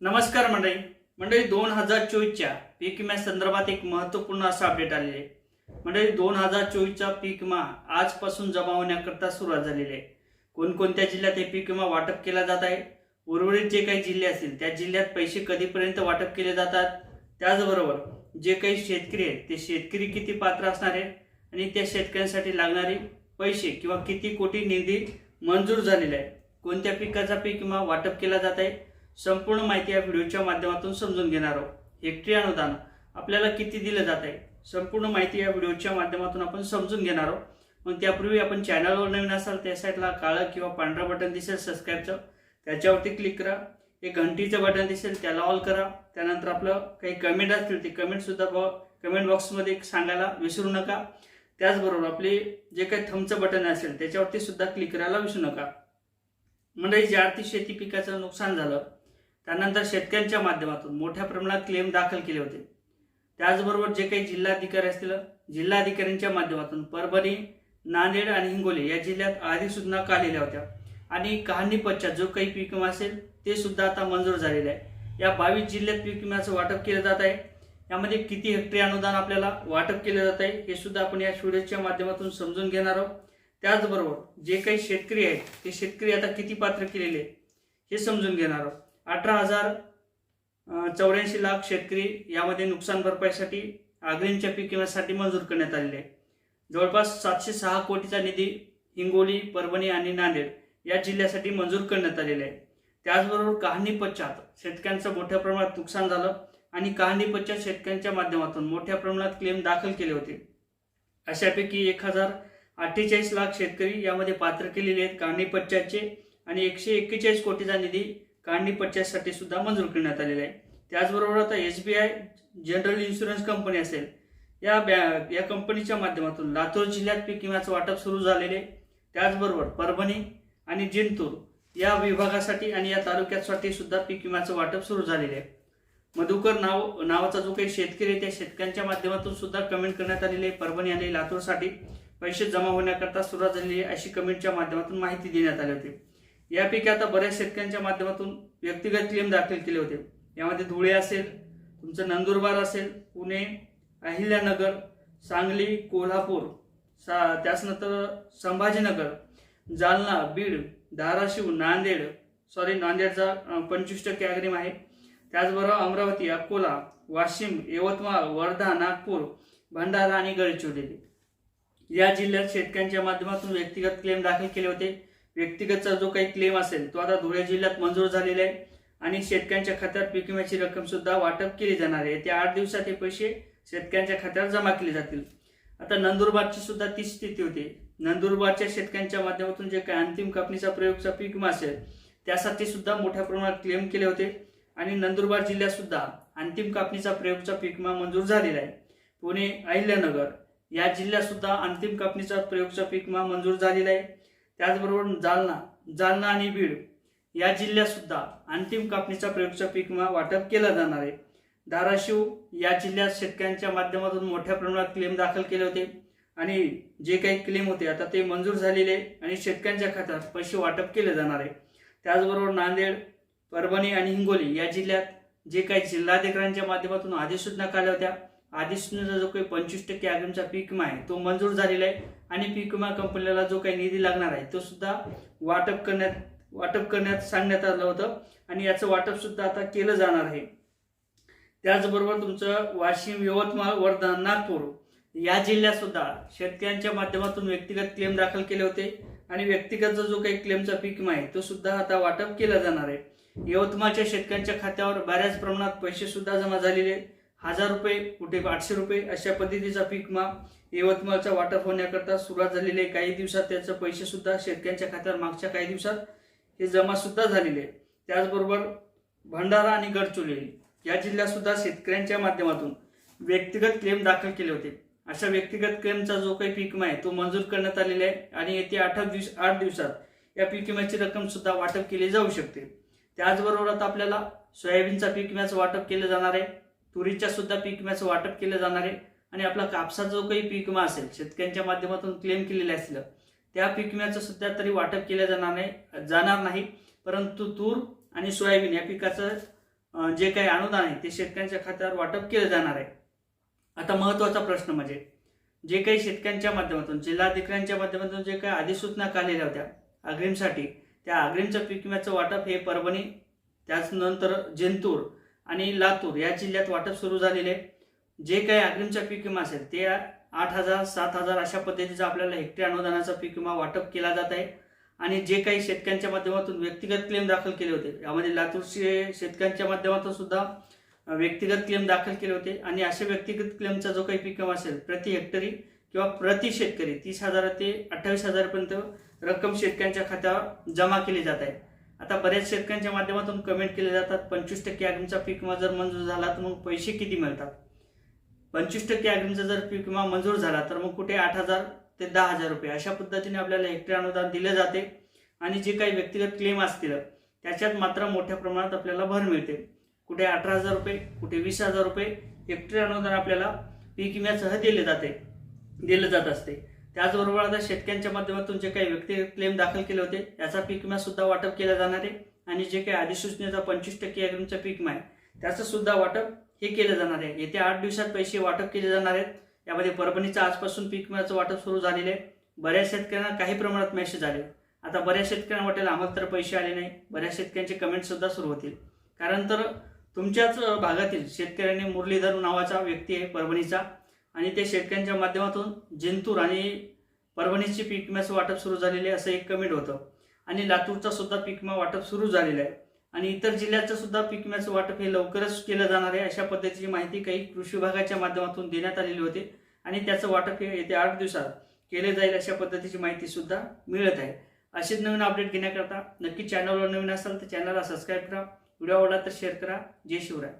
नमस्कार मंडळी. मंडळी दोन हजार चोवीसच्या पीक विम्या संदर्भात एक महत्त्वपूर्ण असं अपडेट आलेले आहे. मंडळी दोन हजार चोवीसचा पीक विमा आजपासून जमा होण्याकरता सुरुवात झालेली आहे. कोणकोणत्या जिल्ह्यात हे पीक विमा वाटप केला जात आहे? उर्वरित जे काही जिल्हे असतील त्या जिल्ह्यात पैसे कधीपर्यंत वाटप केले जातात? त्याचबरोबर जे काही शेतकरी आहेत ते शेतकरी किती पात्र असणार आहे आणि त्या शेतकऱ्यांसाठी लागणारे पैसे किंवा किती कोटी निधी मंजूर झालेला आहे कोणत्या पिकाचा पीक विमा वाटप केला जात आहे? संपूर्ण माहिती या व्हिडिओच्या माध्यमातून समजून घेणार आहोत. हेक्टरी अनुदान आपल्याला किती दिलं जात आहे? संपूर्ण माहिती या व्हिडिओच्या माध्यमातून आपण समजून घेणार आहोत. मग त्यापूर्वी आपण चॅनलवर नवीन असाल त्या साईडला काळं किंवा पांढरं बटन दिसेल सबस्क्राईबचं. त्याच्यावरती क्लिक करा. एक घंटीचं बटन दिसेल त्याला ऑल करा. त्यानंतर आपलं काही कमेंट असतील ते कमेंटसुद्धा बॉ कमेंट बॉक्समध्ये सांगायला विसरू नका. त्याचबरोबर आपले जे काही थमचं बटन असेल त्याच्यावरती सुद्धा क्लिक करायला विसरू नका. म्हणजे ज्या आरती शेती पिकाचं नुकसान झालं त्यानंतर शेतकऱ्यांच्या माध्यमातून मोठ्या प्रमाणात क्लेम दाखल केले होते. त्याचबरोबर जे काही जिल्हाधिकारी असतील जिल्हाधिकाऱ्यांच्या माध्यमातून परभणी नांदेड आणि हिंगोली या जिल्ह्यात अधिसूचना काढलेल्या होत्या. आणि कहाणी पश्चात जो काही पीक विमा असेल ते सुद्धा आता मंजूर झालेले आहे. या बावीस जिल्ह्यात पीक विम्याचं वाटप केलं जात आहे. यामध्ये किती हेक्टरी अनुदान आपल्याला वाटप केलं जात आहे हे सुद्धा आपण या व्हिडिओच्या माध्यमातून समजून घेणार आहोत. त्याचबरोबर जे काही शेतकरी आहेत ते शेतकरी आता किती पात्र केलेले हे समजून घेणार आहोत. अठरा हजार चौऱ्याऐंशी लाख शेतकरी यामध्ये नुकसान भरपाईसाठी अग्रिमच्या पीक विम्यासाठी मंजूर करण्यात आलेले आहे. जवळपास सातशे सहा कोटीचा निधी हिंगोली परभणी आणि नांदेड या जिल्ह्यासाठी मंजूर करण्यात आलेला आहे. त्याचबरोबर कहाणी पश्चात शेतकऱ्यांचं मोठ्या प्रमाणात नुकसान झालं आणि कहाणी पश्चात शेतकऱ्यांच्या माध्यमातून मोठ्या प्रमाणात क्लेम दाखल केले होते. अशापैकी एक हजार अठ्ठेचाळीस लाख शेतकरी यामध्ये पात्र केलेले आहेत कहाणी पश्चातचे आणि एकशे एक्केचाळीस कोटीचा निधी काढणी पश्चातसाठी सुद्धा मंजूर करण्यात आलेलं आहे. त्याचबरोबर आता S B I general insurance company असेल या बॅ या कंपनीच्या माध्यमातून लातूर जिल्ह्यात पीक विम्याचं वाटप सुरू झालेले आहे. त्याचबरोबर परभणी आणि जिंतूर या विभागासाठी आणि या तालुक्यासाठी सुद्धा पीक विम्याचं वाटप सुरू झालेले आहे. मधुकर नाव नावाचा जो काही शेतकरी आहे त्या शेतकऱ्यांच्या माध्यमातून सुद्धा कमेंट करण्यात आलेली आहे परभणी आणि लातूरसाठी. पैसे जमा होण्याकरता सुरुवात झालेली आहे अशी कमेंटच्या माध्यमातून माहिती देण्यात आली होती. यापैकी आता बऱ्याच शेतकऱ्यांच्या माध्यमातून व्यक्तिगत क्लेम दाखल केले होते. यामध्ये धुळे असेल तुमचं नंदुरबार असेल पुणे अहिल्यानगर सांगली कोल्हापूर सा त्याचनंतर संभाजीनगर जालना बीड धाराशिव नांदेड सॉरी नांदेडचा पंचवीस टक्के अग्रिम आहे. त्याचबरोबर अमरावती अकोला वाशिम यवतमाळ वर्धा नागपूर भंडारा आणि गडचिरोली. या जिल्ह्यात शेतकऱ्यांच्या माध्यमातून व्यक्तिगत क्लेम दाखल केले होते. व्यक्तिगतचा जो काही क्लेम असेल तो आता धुळे जिल्ह्यात मंजूर झालेला आहे. आणि शेतकऱ्यांच्या खात्यात पीक विम्याची रक्कम सुद्धा वाटप केली जाणार आहे. त्या आठ दिवसात हे पैसे शेतकऱ्यांच्या खात्यात जमा केले जातील. आता नंदुरबारची सुद्धा तीच स्थिती होती. नंदुरबारच्या शेतकऱ्यांच्या माध्यमातून जे काही अंतिम कापणीचा प्रयोगचा पीक विमा असेल त्यासाठी सुद्धा मोठ्या प्रमाणात क्लेम केले होते. आणि नंदुरबार जिल्ह्यात सुद्धा अंतिम कापणीचा प्रयोगचा पीक विमा मंजूर झालेला आहे. पुणे अहिल्यानगर या जिल्ह्यात सुद्धा अंतिम कापणीचा प्रयोगचा पीक विमा मंजूर झालेला आहे. त्याचबरोबर जालना जालना आणि बीड या जिल्ह्यात सुद्धा अंतिम कापणीचा प्रयोगचा पीक विमा वाटप केला जाणार आहे. धाराशिव या जिल्ह्यात शेतकऱ्यांच्या माध्यमातून मोठ्या प्रमाणात क्लेम दाखल केले होते आणि जे काही क्लेम होते आता ते मंजूर झालेले आहे आणि शेतकऱ्यांच्या खात्यात पैसे वाटप केले जाणार आहे. त्याचबरोबर नांदेड परभणी आणि हिंगोली या जिल्ह्यात जे काही जिल्हाधिकाऱ्यांच्या माध्यमातून अधिसूचना काढल्या होत्या. अधिसूचनेचा जो काही पंचवीस टक्के आगमचा पीक विमा आहे तो मंजूर झालेला आहे. आणि पीक विमा कंपनीला जो काही निधी लागणार आहे तो सुद्धा वाटप करण्यात वाटप करण्यात सांगण्यात आलं होतं. आणि याचं वाटप सुद्धा आता केलं जाणार आहे. त्याचबरोबर तुमचं वाशिम यवतमाळ वर्धा नागपूर या जिल्ह्यात सुद्धा शेतकऱ्यांच्या माध्यमातून व्यक्तिगत क्लेम दाखल केले होते. आणि व्यक्तिगत जो काही क्लेमचा पीक विमा आहे तो सुद्धा आता वाटप केला जाणार आहे. यवतमाळच्या शेतकऱ्यांच्या खात्यावर बऱ्याच प्रमाणात पैसे सुद्धा जमा झालेले आहेत. हजार रुपये कुठे आठशे रुपये अशा पद्धतीचा पीक विमा यवतमाळचा वाटप होण्याकरता सुरुवात झालेली आहे. काही दिवसात त्याचे पैसे सुद्धा शेतकऱ्यांच्या खात्यावर मागच्या काही दिवसात हे जमा सुद्धा झालेले आहे. त्याचबरोबर भंडारा आणि गडचिरोली या जिल्ह्यात सुद्धा शेतकऱ्यांच्या माध्यमातून व्यक्तिगत क्लेम दाखल केले होते. अशा व्यक्तिगत क्लेमचा जो काही पीक विमा आहे तो मंजूर करण्यात आलेला आहे आणि येत्या आठ दिवस आठ दिवसात या पीक विम्याची रक्कम सुद्धा वाटप केली जाऊ शकते. त्याचबरोबर आता आपल्याला सोयाबीनचा पीक विम्याचं वाटप केलं जाणार आहे. तुरीच्या सुद्धा पीक विम्याचं वाटप केलं जाणार आहे. आणि आपला कापसाचा जो काही पीक विमा असेल शेतकऱ्यांच्या माध्यमातून क्लेम केलेलं असलं त्या पीक विम्याचं सुद्धा तरी वाटप केलं जाणार नाही जाणार नाही. परंतु तूर आणि सोयाबीन या पिकाचं जे काही अनुदान आहे ते शेतकऱ्यांच्या खात्यावर वाटप केलं जाणार आहे. आता महत्त्वाचा प्रश्न म्हणजे जे काही शेतकऱ्यांच्या माध्यमातून जिल्हाधिकाऱ्यांच्या माध्यमातून जे काही अधिसूचना काढलेल्या होत्या अग्रिमसाठी त्या अग्रिमचं पीक विम्याचं वाटप हे परभणी त्याचनंतर जिंतूर आणि लातूर या जिल्ह्यात वाटप सुरू झालेले आहे. जे काही अग्रिमचा पीक विमा असेल ते आठ हजार सात हजार अशा पद्धतीचा आपल्याला हेक्टरी अनुदानाचा पीक विमा वाटप केला जात आहे. आणि जे काही शेतकऱ्यांच्या माध्यमातून व्यक्तिगत क्लेम दाखल केले होते यामध्ये लातूरचे शेतकऱ्यांच्या माध्यमातून सुद्धा व्यक्तिगत क्लेम दाखल केले होते. आणि अशा व्यक्तिगत क्लेमचा जो काही पीक विमा असेल प्रति हेक्टरी किंवा प्रति शेतकरी तीस हजार ते अठ्ठावीस हजारपर्यंत रक्कम शेतकऱ्यांच्या खात्यावर जमा केली जात आहे. आता बऱ्याच शेतकऱ्यांच्या माध्यमातून कमेंट केले जातात पंचवीस टक्के अग्रिमचा पीक विमा जर मंजूर झाला तर मग पैसे किती मिळतात? पंचवीस टक्के अग्रीमचा जर पीक विमा मंजूर झाला तर मग कुठे आठ हजार ते दहा हजार रुपये अशा पद्धतीने आपल्याला हेक्टरी अनुदान दिले जाते. आणि जे काही व्यक्तिगत क्लेम असतील त्याच्यात मात्र मोठ्या प्रमाणात आपल्याला भर मिळते. कुठे अठरा हजार रुपये कुठे वीस हजार रुपये हेक्टरी अनुदान आपल्याला पीक विम्यासह दिले जाते दिलं जात असते. त्याचबरोबर आता शेतकऱ्यांच्या माध्यमातून जे काही व्यक्तिगत क्लेम दाखल केले होते याचा पीक विमा सुद्धा वाटप केला जाणार आहे. आणि जे काही अधिसूचनेचा पंचवीस टक्के अग्रिमचा पीक विमा आहे त्याचं सुद्धा वाटप हे केलं जाणार आहे. येत्या आठ दिवसात पैसे वाटप केले जाणार आहेत. यामध्ये परभणीचं आजपासून पीक विम्याचं वाटप सुरू झालेलं आहे. बऱ्याच शेतकऱ्यांना काही प्रमाणात मेसेज आले. आता बऱ्याच शेतकऱ्यांना वाटेल आम्हाला तर पैसे आले नाही. बऱ्याच शेतकऱ्यांचे कमेंटसुद्धा सुरू होतील. कारण तर तुमच्याच भागातील शेतकऱ्याने मुरलीधर नावाचा व्यक्ती आहे परभणीचा. आणि ते शेतकऱ्यांच्या माध्यमातून जिंतूर आणि परभणीची पीक विम्याचं वाटप सुरू झालेले आहे असं एक कमेंट होतं. आणि लातूरचा सुद्धा पीक विमा वाटप सुरू झालेलं आहे. आणि इतर जिल्ह्याचं सुद्धा पीक विम्याचं वाटप हे लवकरच केलं जाणार आहे. अशा पद्धतीची माहिती काही कृषी विभागाच्या माध्यमातून देण्यात आलेली होती आणि त्याचं वाटप हे येत्या आठ दिवसात केले जाईल अशा पद्धतीची माहिती सुद्धा मिळत आहे. असेच नवीन अपडेट घेण्याकरता नक्की चॅनलवर नवीन असाल तर चॅनलला सबस्क्राईब करा. व्हिडिओ आवडला तर शेअर करा. जय शिवराय.